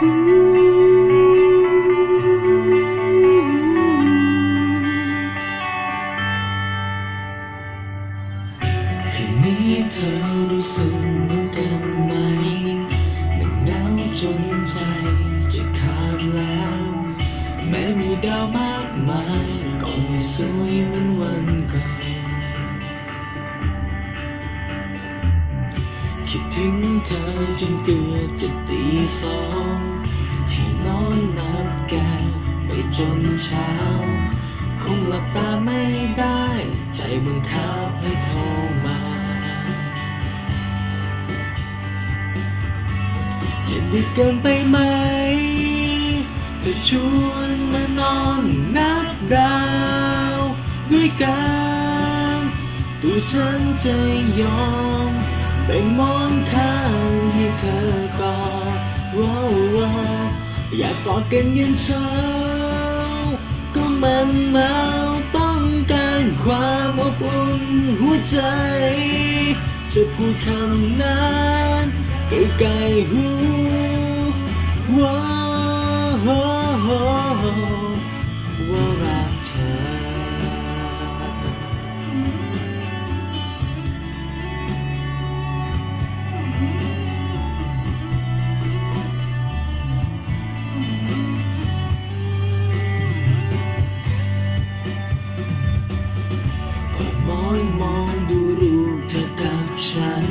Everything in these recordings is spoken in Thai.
คืนนี้เธอรู้สึกเหมือนกันไหมมันเหงาจนใจจะขาดแล้ว แม้มีดาวมากมายก็ไม่สวยเหมือนวันก่อน คิดถึงเธอจนเกือบจะตีสอง ให้นอนนับแกไปจนเช้า คงหลับตาไม่ได้ ใจบังคับให้โทรมา จะดึกเกินไปไหมเธอชวนมานอนนับดาว ด้วยกัน ตัวฉันจะยอม แบ่งหมอนข้างให้เธอกอดว้าวว้าอยากกอดกันยันเช้า ก็มันหนาต้องการความอบอุ่นหัวใจ จะพูดคำนั้นใกล้ๆหูว้าวว่ารักเธอ องมองดูรูปเธอกับฉัน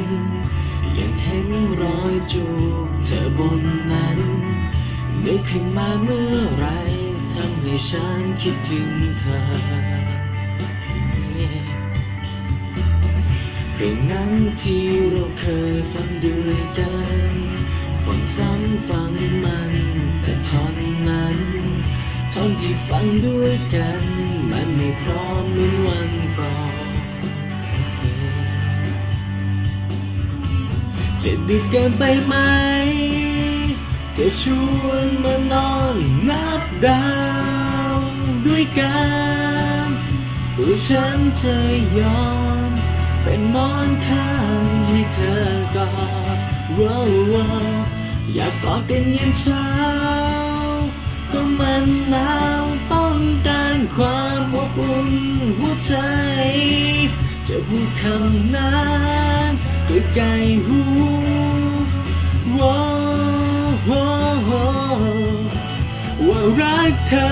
ยังเห็นรอยจูบเธอบนนั้นนึกขึ้นมาเมื่อไรทำให้ฉันคิดถึงเธอเพลงนั้นที่เราเคยฟังด้วยกัน ฟังซ้ำฟังมันแต่ท่อนนั้นท่อนที่ฟังด้วยกัน มันไม่พร้อมเหมือนวันก่อน จะดึกเกินไปไหมเธอชวนมานอนนับดาวด้วยกันตัวฉันจะยอม เป็นมอนข้างให้เธอกอดว้าวอยากกอดกันยันเช้า ก็มันหนาวต้องการความอบอุ่นหัวใจ จะพูดคำนั้น ใกล้ๆหูว้าวว่ารักเธอ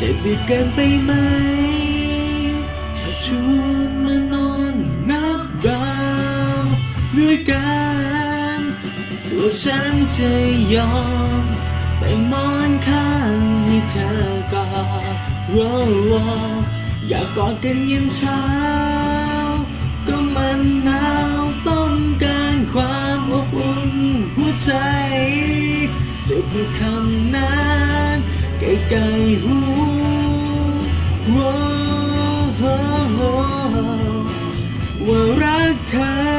จะดึกเกินไปไหมถ้าชวนมานอน ด้วยกัน ตัวฉันจะยอม ไปมอนข้างให้เธอกอดวอยากกอดกันยันเช้า ก็มันหนาวต้องการความอบอุ่นหัวใจเธอพูดคำนั้นใกล้ๆหูว่ารักเธอ